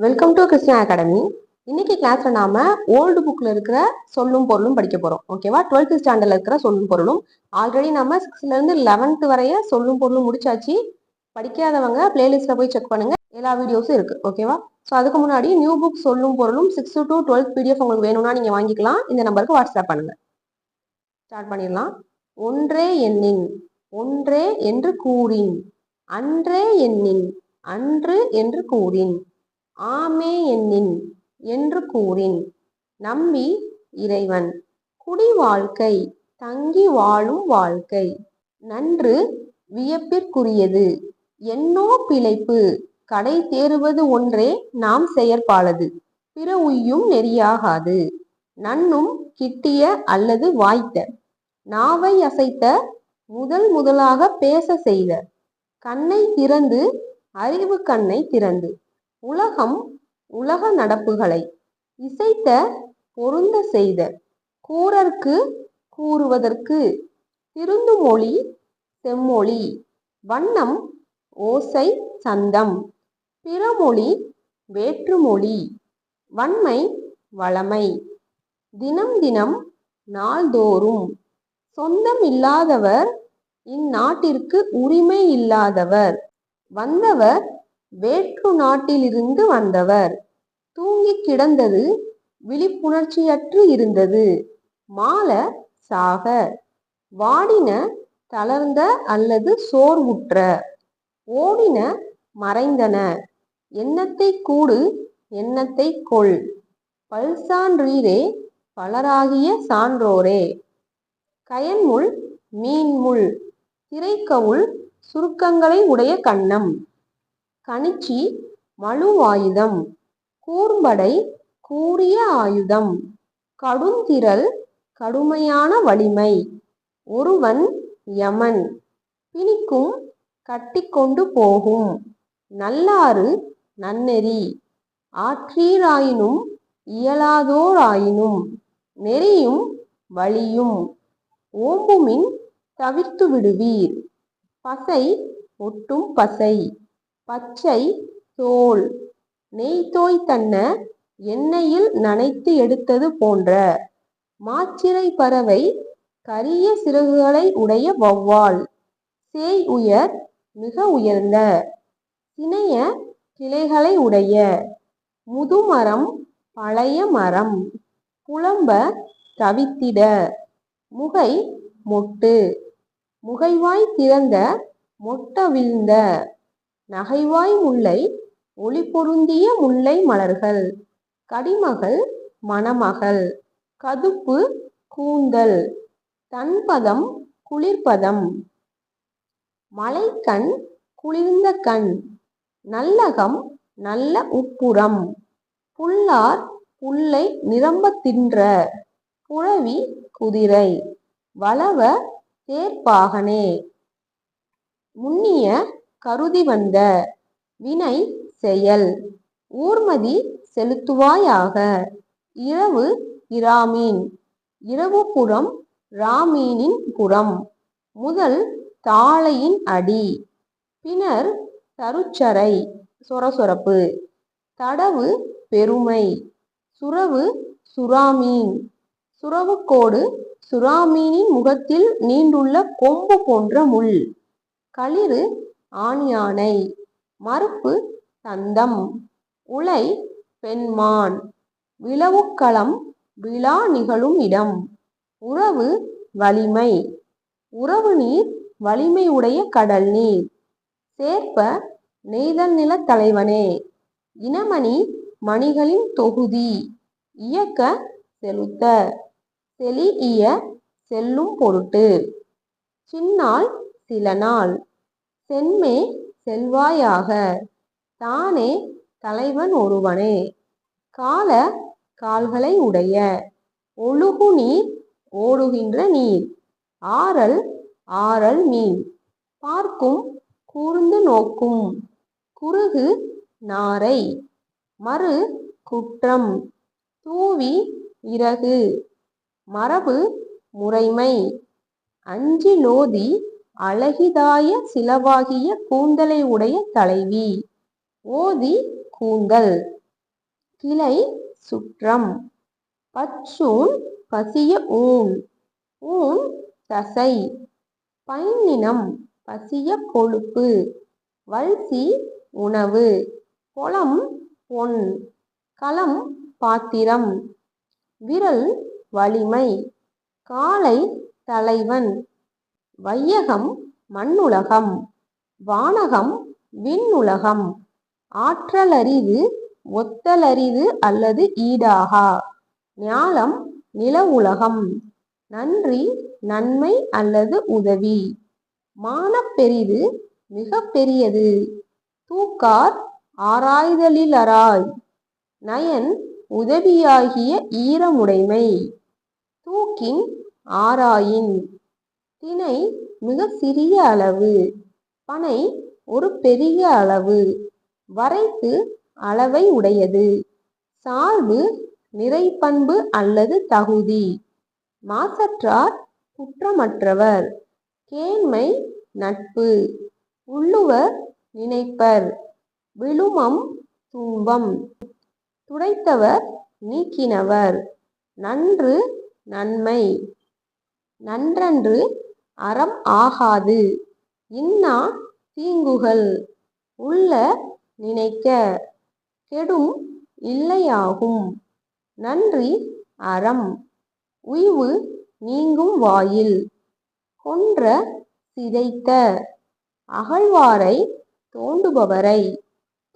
Welcome to Krishna academy இன்னைக்கு கிளாஸ்ல நாம ஓல்டு புக்ல இருக்கிற சொல்லும் பொருளும் படிக்க போறோம். ஓகேவா டுவெல்த் ஸ்டாண்டர்ட்ல இருக்கிற சொல்லும் பொருளும். ஆல்ரெடி நம்ம சிக்ஸ்த்ல இருந்து லெவன்த் வரைய சொல்லும் பொருளும் முடிச்சாச்சு. படிக்காதவங்க பிளேலிஸ்ட்ல போய் செக் பண்ணுங்க. எல்லா வீடியோஸும் இருக்கு. ஓகேவா ஸோ அதுக்கு முன்னாடி நியூ புக் சொல்லும் பொருளும் சிக்ஸ் டு டுவெல்த் பிடிஎஃப் உங்களுக்கு வேணும்னா நீங்க வாங்கிக்கலாம். இந்த நம்பருக்கு வாட்ஸ்அப் பண்ணுங்க. ஸ்டார்ட் பண்ணிடலாம். ஒன்றே எண்ணின் ஒன்றே என்று கூறின் அன்றே எண்ணின் அன்று என்று கூறின். ஆமே என்னின் என்று கூறின். நம்பி இறைவன் குடி வாழ்க்கை தங்கி வாழும் வாழ்க்கை. நன்று வியப்பிற்குரியது. என்னோ பிழைப்பு கடை தேறுவது ஒன்றே நாம் செயற்பாலது. பிற உய்யும் நெறியாகாது. நன்னும் கிட்டிய அல்லது வாய்த்த. நாவை அசைத்த முதல் முதலாக பேச செய்த. கண்ணை திறந்து அறிவு கண்ணை திறந்து. உலகம் உலக நடப்புகளை இசைத்த பொருந்த செய்த கூறற்கு கூறுவதற்கு திருந்து மொழி செம்மொழி வண்ணம் ஓசை சந்தம் பிறமொழி வேற்றுமொழி வன்மை வளமை. தினம் தினம் நாள்தோறும் சொந்தம் இல்லாதவர் இந்நாட்டிற்கு உரிமை இல்லாதவர். வந்தவர் வேற்று நாட்டிலிருந்து வந்தவர். தூங்கி கிடந்தது விழிப்புணர்ச்சியற்று இருந்தது. மால சாக வாடின தளர்ந்த அல்லது சோர்வுற்ற. ஓடின மறைந்தன. எண்ணத்தை கூடு எண்ணத்தை கொள். பல்சான்றீரே பலராகிய சான்றோரே. கயன்முள் மீன்முள். திரைக்கவுள் சுருக்கங்களை உடைய கண்ணம். கணிச்சி மழுவாயுதம். கூர்ம்படை கூறிய ஆயுதம். கடுந்திரல் கடுமையான வலிமை. ஒருவன் யமன். பிணிக்கும் கட்டிக்கொண்டு போகும். நல்லாறு நன்னெறி. ஆற்றீராயினும் இயலாதோராயினும் நெறியும் வழியும். ஓம்புமின் தவிர்த்து விடுவீர் பசை ஒட்டும் பசை. பச்சை தோல். நெய்தோய் தன்ன எண்ணெயில் நனைத்து எடுத்தது போன்ற மாச்சிறை பறவை கரிய சிறகுகளை உடைய வௌவால். சேய் உயர் மிக உயர்ந்த சினைய கிளைகளை உடைய முதுமரம் பழைய மரம். புலம்ப தவித்திட முகை மொட்டு. முகைவாய் திறந்த மொட்டவிழ்ந்த நகைவாய் முல்லை ஒளி பொருந்திய முல்லை மலர்கள். கடிமகள் மணமகள். கதுப்பு கூந்தல். தன்பதம் குளிர்பதம். மலைக்கண் குளிர்ந்த கண். நல்லகம் நல்ல உப்புறம் புல்லார் புல்லை நிரம்ப தின்ற. புழவி குதிரை. வளவ தேர்ப்பாகனே. முன்னிய கருதி வந்த வினை செயல். ஊர்மதி செலுத்துவாயாக. இரவு இராமீன். இரவு புறம் ராமீனின் புறம். முதல் தாளையின் அடி. பின்னர் தருச்சரை. சொரசொரப்பு. தடவு பெருமை. சுரவு சுறாமீன். சுரவுக்கோடு சுறாமீனின் முகத்தில் நீண்டுள்ள கொம்பு போன்ற முள். களிறு ஆண் யானை மறுப்பு தந்தம். உலை பெண்மான். விளவுக்களம் விழா நிகழும் இடம். உறவு வலிமை. உறவு நீர் வலிமை உடைய கடல் நீர். சேர்ப்ப நெய்தல் நில தலைவனே. இனமணி மணிகளின் தொகுதி. இயக்க செலுத்த. செலி இய செல்லும் பொருட்டு. சின்னால் சில நாள். சென்மே செல்வாயாக. தானே தலைவன் ஒருவனே. கால கால்களை உடைய. ஒழுகு நீர் ஓடுகின்ற நீர். ஆறல் ஆறல் மீன். பார்க்கும் கூர்ந்து நோக்கும். குறுகு நாரை. மறு குற்றம். தூவி இறகு. மரபு முறைமை. அஞ்சிலோதி அழகிதாய சிலவாகிய கூந்தலை உடைய தலைவி. ஓதி கூந்தல். கிளை சுற்றம். பச்சூன் பசிய ஊன். ஊன் தசை. பைநினம் பசிய கொழுப்பு. வல்சி உணவு. பொலம் பொன். களம் பாத்திரம். விரல் வலிமை. காலை தலைவன். வையகம் மண்ணுலகம் வானகம் விண்ணுலகம். ஆற்றலரிது ஒத்தலரிது அல்லது ஈடாகா. ஞாலம் நில உலகம் நன்றி நன்மை அல்லது உதவி. மானப்பெரிது மிக பெரியது தூக்கார் ஆராய்தலிலராய். நயன் உதவியாகிய ஈரமுடைமை. தூக்கின் ஆராயின். திணை மிக சிறிய அளவு பனை ஒரு பெரிய அளவு வரைத்து அளவை உடையது சார்பு நிறைப்பண்பு அல்லது தகுதி மாசற்றார் குற்றமற்றவர் கேண்மை நட்பு உள்ளுவர் நினைப்பர் விழுமம் துன்பம் துடைத்தவர் நீக்கினவர் நன்று நன்மை நன்றன்று அறம் ஆகாது. இன்னா தீங்குகள் உள்ள நினைக்க கெடும் இல்லையாகும். நன்றி அறம் உய்வு நீங்கும் வாயில் கொன்ற சிதைத்த அகழ்வாரை தோண்டுபவரை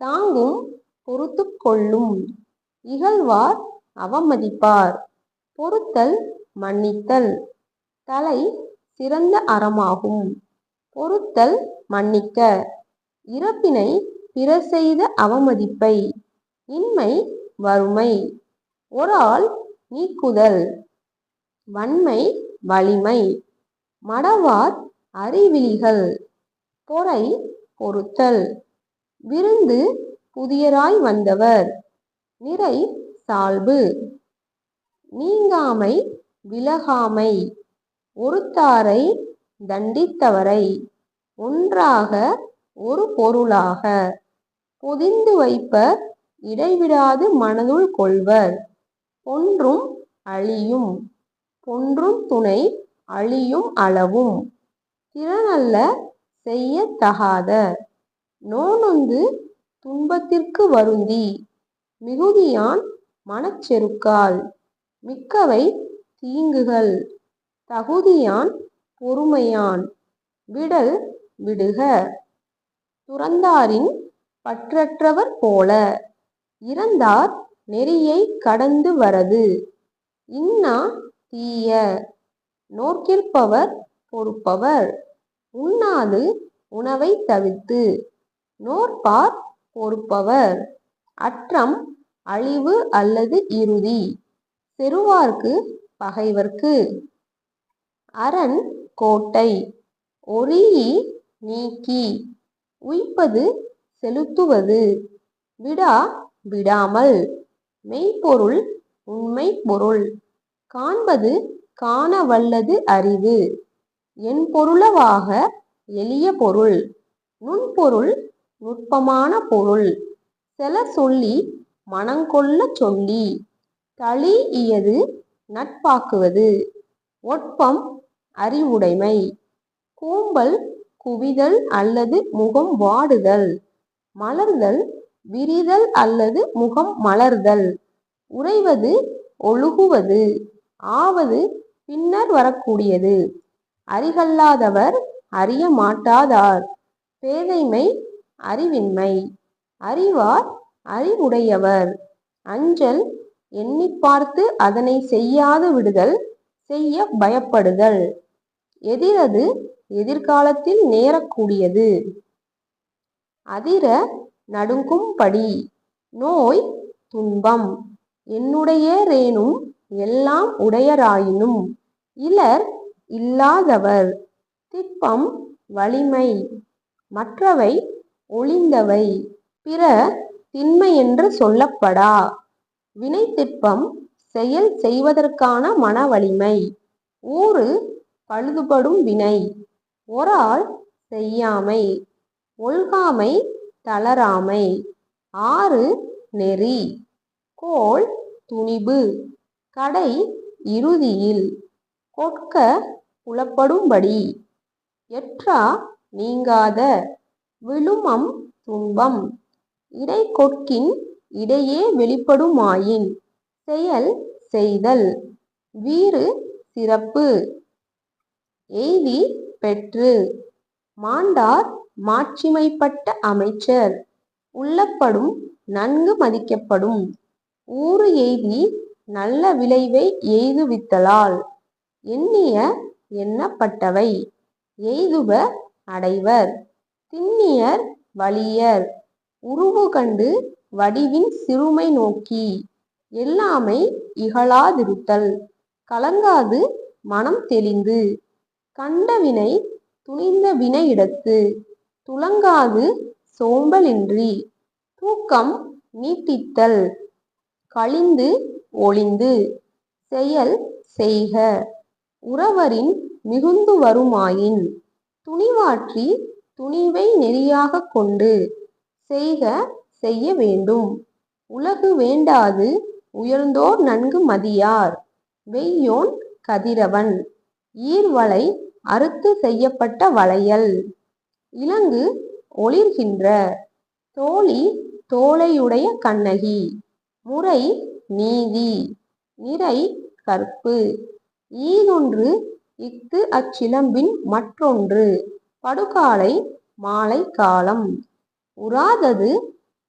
தாங்கும் பொறுத்து கொள்ளும். இகழ்வார் அவமதிப்பார். பொறுத்தல் மன்னித்தல். தலை சிறந்த அறமாகும். பொறுத்தல் மன்னிக்க. இறப்பினை பிற செய்த அவமதிப்பை. இன்மை வறுமை. ஒரால் நீக்குதல். வன்மை வலிமை. மடவார் அறிவிலிகள். பொறை பொறுத்தல் விருந்து புதியராய் வந்தவர். நிறை சால்பு. நீங்காமை விலகாமை. ஒருத்தாரை தண்டித்தவரை ஒன்றாக ஒரு பொருளாக. பொதிந்து வைப்பர் இடைவிடாது மனதுள் கொள்வர். பொன்றும் அழியும் பொன்றும் துணை அழியும் அளவும். திறனல்ல செய்ய தகாத நோனொந்து துன்பத்திற்கு வருந்தி மிகுதியான் மனச்செருக்கால் மிக்கவை தீங்குகள். தகுதியான் பொறுமையான். விடல் விடுக. துறந்தாரின் பற்றற்றவர் போல. இறந்தார் நெறியை கடந்து வரது. இன்னா தீய. நோக்கிற்பவர் பொறுப்பவர். உண்ணாது உணவை தவிர்த்து. நோற்பார் பொறுப்பவர். அற்றம் அழிவு அல்லது இறுதி. செருவார்க்கு பகைவர்க்கு. அரண் கோட்டை. ஒரீஇ நீக்கி. உய்ப்பது செலுத்துவது. விடா விடாமல். மெய்ப்பொருள் உண்மை பொருள். காண்பது காண வல்லது அறிவு. என் பொருளவாக எளிய பொருள். நுண்பொருள் நுட்பமான பொருள். செல சொல்லி மனங்கொள்ள சொல்லி. தளி இயது நட்பாக்குவது. ஒட்பம் அறிவுடைமை. கூம்பல் குவிதல் அல்லது முகம் வாடுதல். மலர்தல் விரிதல் அல்லது முகம் மலர்தல். உறைவது ஒழுகுவது. ஆவது பின்னர் வரக்கூடியது. அறிகல்லாதவர் அறிய மாட்டாதார். பேதைமை அறிவின்மை. அறிவார் அறிவுடையவர். அஞ்சல் எண்ணி பார்த்து அதனை செய்யாது விடுதல் செய்ய பயப்படுதல். எதிரது எதிர்காலத்தில் நேரக்கூடியது. அதிர நடுங்கும்படி. நோய் துன்பம். என்னுடையரேனும் எல்லாம் உடையராயினும். இலர் இல்லாதவர். திப்பம் வலிமை. மற்றவை ஒளிந்தவை பிற திண்மை என்று சொல்லப்படா. வினை திட்பம் செயல் செய்வதற்கான மன வலிமை ஊறு பழுதுபடும் வினை. ஒராள் செய்யாமை ஒல்காமை தளராமை. ஆறு நெறி கோள் துணிபு கடை இறுதியில் கொட்க புலப்படும்படி. எற்றா நீங்காத விழுமம் துன்பம் இடை கொட்கின் இடையே வெளிப்படுமாயின். செயல் செய்தல் வீறு சிறப்பு. எய்தி பெற்று. மாண்டார் மாட்சிமைப்பட்ட அமைச்சர். உள்ளப்படும் நன்கு மதிக்கப்படும். ஊறு எய்தி நல்ல விளைவை எய்துவித்தலால். எண்ணிய எண்ணப்பட்டவை. எய்துப அடைவர். திண்ணியர் வலியர். உருவு கண்டு வடிவின் சிறுமை நோக்கி. எல்லாமை இகழாதிருத்தல். கலங்காது மனம் தெளிந்து. கண்ட வினை துணிந்த வினையிடத்து துலங்காது சோம்பலின்றி. தூக்கம் நீட்டித்தல் கழிந்து ஒளிந்து. செயல் செய்க உறவரின் மிகுந்து வருமாயின். துணிவாற்றி துணிவை நெறியாக கொண்டு செய்க செய்ய வேண்டும். உலகு வேண்டாது உயர்ந்தோர் நன்கு மதியார். வெய்யோன் கதிரவன் ஈர்வலை அறுத்து செய்யப்பட்ட வளையல். இலங்கு ஒளிர்கின்ற தோழி தோலையுடைய கண்ணகி. முறை நீதி. நிறை கற்பு. ஈதொன்று இஃது அச்சிலம்பின் மற்றொன்று. படுகாலை மாலை காலம். உறாதது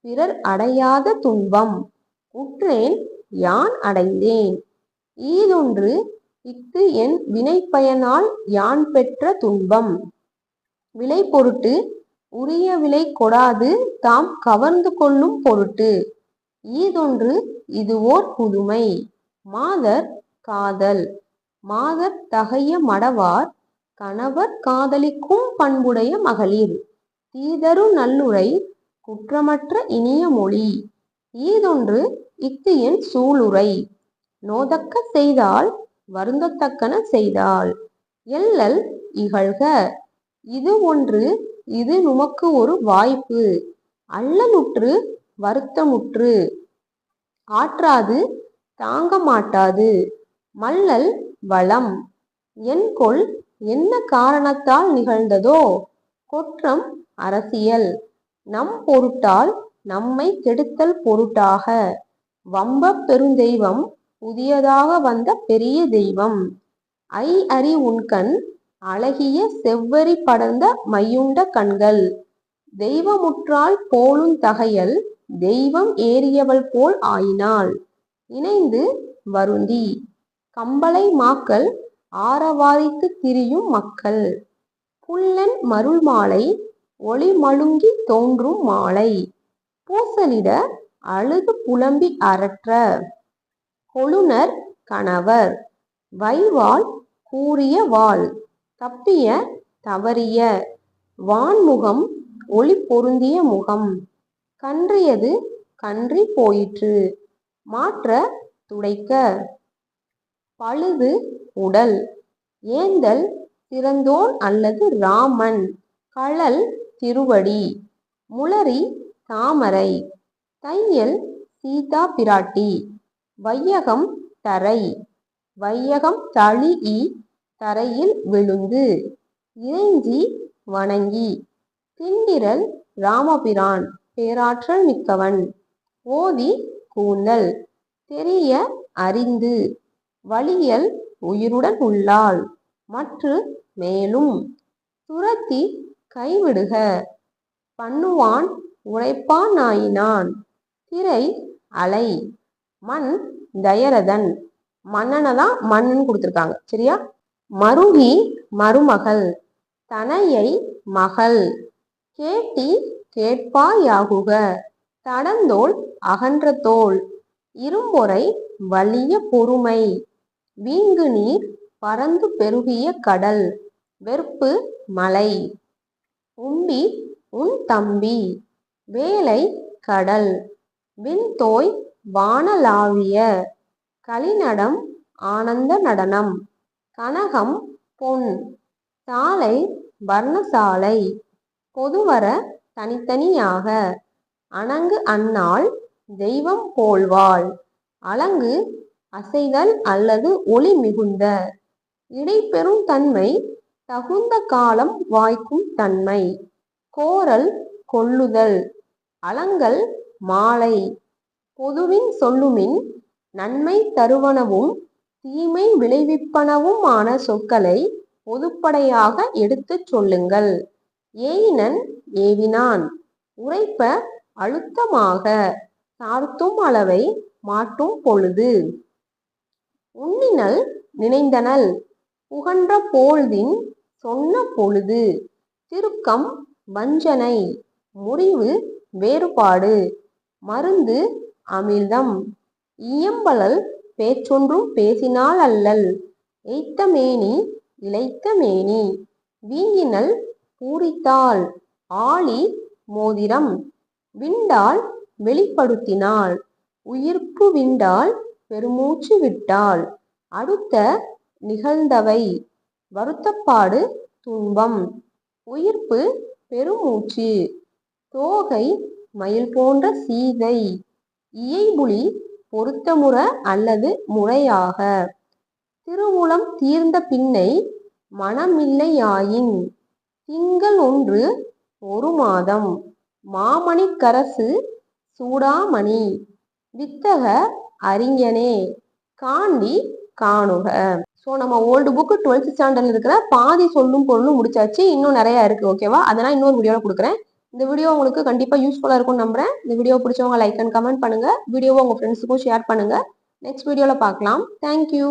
பிறர் அடையாத துன்பம். உற்றேன் யான் அடைந்தேன். ஈதொன்று இஃது என் வினைப்பயனால் யான் பெற்ற துன்பம். விலை பொருட்டு உரிய விலை கொடாது தாம் கவர்ந்து கொள்ளும் பொருட்டு. ஈதொன்று இதுவோர் புதுமை. மாதர் காதல். மாதர் தகைய மடவார் கணவர் காதலிக்கும் பண்புடைய மகளிர். தீதரு நல்லுரை குற்றமற்ற இனிய மொழி. ஈதொன்று இஃது என் சூளுரை. நோதக்க செய்தால் வருந்தத்தக்கன செய்தால் எள்ளல் இகழ்க இது ஒன்று இது நுமக்கு ஒரு வாய்ப்பு. அல்லலுற்று வருத்தமுற்று. ஆற்றாது தாங்க மாட்டாது மல்லல் வளம். என்கொல் என்ன காரணத்தால் நிகழ்ந்ததோ? கொற்றம் அரசியல். நம் பொருட்டால் நம்மை கெடுத்தல் பொருட்டாக. வம்ப பெருந்தெய்வம் புதியதாக வந்த பெரிய தெய்வம். ஐ அறி உண்கண் அழகிய செவ்வரி படர்ந்த மையுண்ட கண்கள். தெய்வமுற்றால் போலும் தகையல் தெய்வம் ஏறியவள் போல் ஆயினாள். இணைந்து வருந்தி. கம்பளை மாக்கள் ஆரவாரித்து திரியும் மக்கள். புல்லன் மருள் மாலை ஒளி மழுங்கி தோன்றும் மாலை. பூசலிட அழுது புலம்பி அரற்ற கொழுநர் கணவர். வைவாள் கூறிய வாள் தப்பிய தவறிய வான்முகம் ஒளி பொருந்திய முகம் கன்றியது கன்றி போயிற்று மாற்ற துடைக்க. பழுது உடல் ஏந்தல் சிறந்தோன் அல்லது ராமன் களல் திருவடி முளரி தாமரை தையல் சீதா பிராட்டி. வையகம் தரை. வையகம் தழீஇ தரையில் விழுந்து. இறைஞ்சி வணங்கி. திண்டிரல் ராமபிரான் பேராற்றல் மிக்கவன். ஓதி கூந்தல் தெரிய அறிந்து. வலியல் உயிருடன் உள்ளாள் மற்று மேலும். துரத்தி கைவிடுக. பண்ணுவான் உரைப்பானாயினான் திரை அலை. மண் தயரதன். மன்னனை தான் மன்னன் கொடுத்துருக்காங்க. சரியா? மருகி மருமகள். தனையை மகள். கேட்டி கேட்பாயாகுக. தடந்தோள் அகன்ற தோல் இரும்பொறை வலிய பொறுமை. வீங்கு நீர் பறந்து பெருகிய கடல். வெறுப்பு மலை. உம்பி உன் தம்பி. வேலை கடல். விண்தோய் வானளாவிய கலிநடம் ஆனந்த நடனம். கனகம் பொன். சாலை வர்ணசாலை. பொதுவர தனித்தனியாக. அணங்கு அன்னாள் தெய்வம் போல்வாள். அலங்கு அசைதல் அல்லது ஒளி மிகுந்த. இடைப்பெறும் தன்மை தகுந்த காலம் வாய்க்கும் தன்மை. கோரல் கொள்ளுதல். அலங்கல் மாலை. பொதுவின் சொல்லுமின் நன்மை தருவனவும் தீமை விளைவிப்பனவும் ஆன சொற்களை பொதுப்படையாக எடுத்துச் சொல்லுங்கள். ஏயினன் ஏவினான். உரைப்ப அழுத்தமாக சார்த்தும் அளவை மாட்டும் பொழுது. உண்ணினல் நினைந்தனல் புகன்ற போழ்தின் சொன்ன பொழுது. திருக்கம் வஞ்சனை முறிவு வேறுபாடு மருந்து அமிர்தம் இயம்பலல் பேச்சொன்றும் பேசினால் அல்லல். எய்த்தமேனி இளைத்தமேனி வீங்கினல் பூரித்தாள். ஆளி மோதிரம். விண்டால் வெளிப்படுத்தினாள். உயிர்ப்பு விண்டால் பெருமூச்சு விட்டாள். அடுத்த நிகழ்ந்தவை. வருத்தப்பாடு துன்பம். உயிர்ப்பு பெருமூச்சு. தோகை மயில் போன்ற சீதை. இயைபுலி பொருத்தமுற அல்லது முறையாக. திருவுளம் தீர்ந்த பின்னை மனமில்லையாயின். திங்கள் ஒன்று ஒரு மாதம். மாமணிக்கரசு சூடாமணி. வித்தக அறிஞனே காண்டி காணுக. ஸோ நம்ம ஓல்டு புக்கு டுவெல்த் ஸ்டாண்டர்ட்ல இருக்கிற பாதி சொல்லும் பொருளும் முடிச்சாச்சு. இன்னும் நிறைய இருக்கு ஓகேவா அதெல்லாம் இன்னொரு வீடியோவில் கொடுக்குறேன். இந்த வீடியோ உங்களுக்கு கண்டிப்பாக யூஸ்ஃபுல்லாக இருக்கும்னு நம்புறேன். இந்த வீடியோ பிடிச்சவங்க லைக் அண்ட் கமெண்ட் பண்ணுங்க. வீடியோவை உங்கள் ஃப்ரெண்ட்ஸுக்கும் ஷேர் பண்ணுங்க. நெக்ஸ்ட் வீடியோவில் பார்க்கலாம். தேங்க்யூ